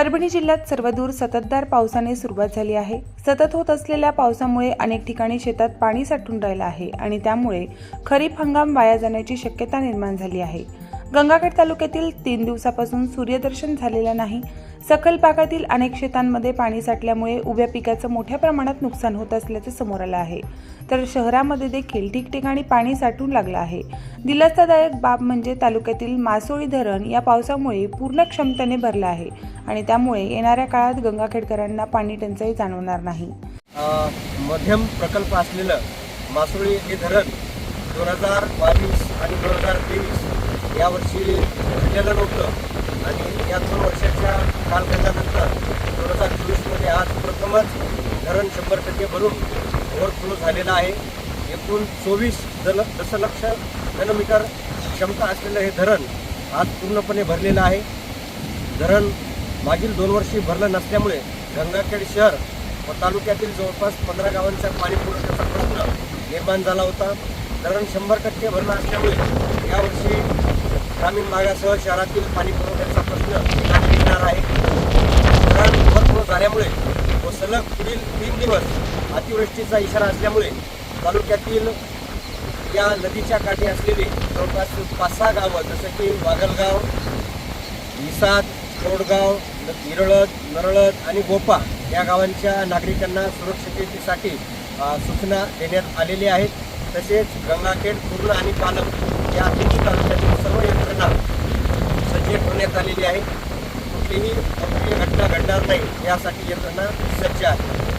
परभणी जिल्ह्यात सर्वदूर सततधार पावसाने सुरुवात झाली आहे. सतत होत असलेल्या पावसामुळे अनेक ठिकाणी शेतात पाणी साठून राहिलं आहे आणि त्यामुळे खरीप हंगाम वाया जाण्याची शक्यता निर्माण झाली आहे. गंगाखेड तालुक्यातील तीन दिवसापासून सूर्यदर्शन झालेलं नाही. सखल भागातील अनेक शेतांमध्ये पाणी साठल्यामुळे उभ्या पिकाचं मोठ्या प्रमाणात नुकसान होत असल्याचं समोर आलं आहे. तर शहरामध्ये देखील ठिकठिकाणी पाणी साठून लागलं आहे. दिलासादायक बाब म्हणजे तालुक्यातील मासोळी धरण या पावसामुळे पूर्ण क्षमतेने भरलं आहे आणि त्यामुळे येणाऱ्या काळात गंगाखेडकरांना पाणी टंचाई जाणवणार नाही. मध्यम प्रकल्प असलेलं मासोळी हे धरण दोन हजार बावीस आणि दोन हजार तेवीस यावर्षी भरलेलं नव्हतं आणि या दोन वर्षाच्या कालखंडानंतर दोन हजार चोवीसमध्ये प्रथमच धरण शंभर टक्के भरून ओव्हरफ्लो झालेलं आहे. एकूण चोवीस दल दशलक्ष घनमीटर क्षमता असलेलं हे धरण आज पूर्णपणे भरलेलं आहे. धरण मागील दोन वर्षी भरलं नसल्यामुळे गंगाखेड शहर व तालुक्यातील जवळपास पंधरा गावांचा पाणी पुरवठ्याचा प्रश्न निर्माण झाला होता. धरण शंभर टक्के भरलं असल्यामुळे यावर्षी ग्रामीण भागासह शहरातील पाणी पुरवठ्याचा प्रश्न येणार निघणार आहे धरण ओव्हरफ्लो झाल्यामुळे व सलग पुढील तीन अतिवृष्टीचा इशारा असल्यामुळे तालुक्यातील या नदीच्या काठी असलेले जवळपास पाच सहा गावं जसं की वागलगाव निसाद कोडगाव निरळद नरळद आणि गोपा या गावांच्या नागरिकांना सुरक्षिततेसाठी सूचना देण्यात आलेल्या आहेत. तसेच गंगाखेड पूर्ण आणि पालम या तिन्ही तालुक्यातील सर्व यंत्रणा सज्ज ठेवण्यात आलेली आहे कुठलीही घटना घडणार नाही यासाठी यंत्रणा सज्ज आहे.